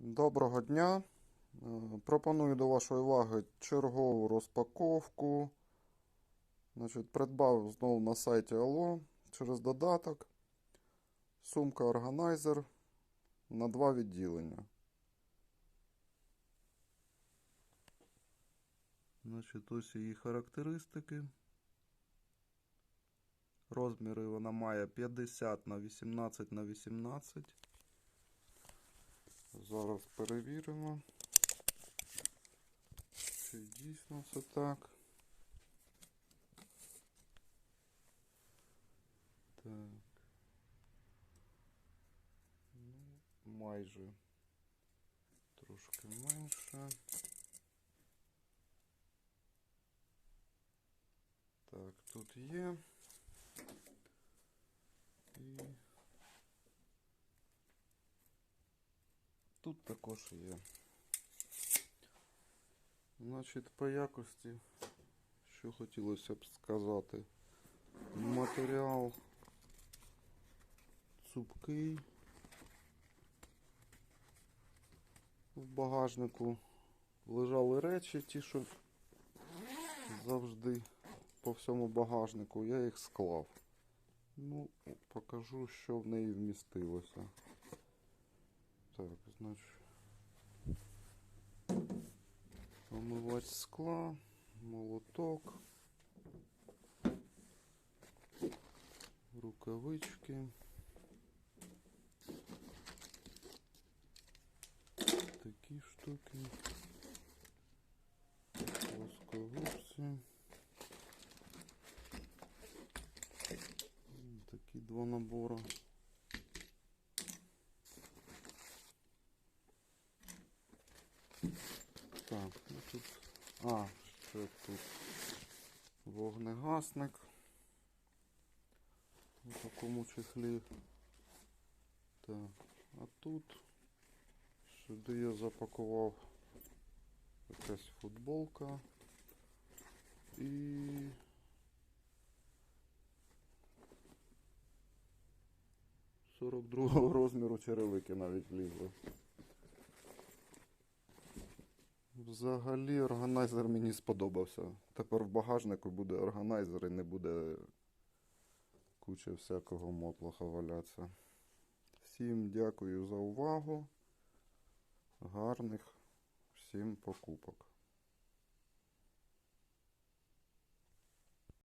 Доброго дня. Е, Пропоную до вашої уваги чергову розпаковку. Значить, придбав знову на сайті Allo через додаток. Сумка органайзер на два відділення. Значить, ось її характеристики. Розміри вона має 50 на 18 на 18. Зараз перевіримо. Чи дійсно це так? Так. Ну, майже трошки менше. Так, тут є. І тут також є. Значить, по якості, що хотілося б сказати. Матеріал цупкий. В багажнику лежали речі, ті, що завжди по всьому багажнику. Я їх склав. Ну, покажу, що в неї вмістилося. Так, значить. Омивач скла, молоток, рукавички. Такі штуки. Плоскогубці. Такі два набори. Так, ну тут. А, ще тут вогнегасник. У такому чехлі. Так, а тут сюди я запакував якась футболка і сорок другого розміру черевики навіть влізли. Взагалі органайзер мені сподобався. Тепер в багажнику буде органайзер і не буде куча всякого мотлоха валятися. Всім дякую за увагу. Гарних всім покупок.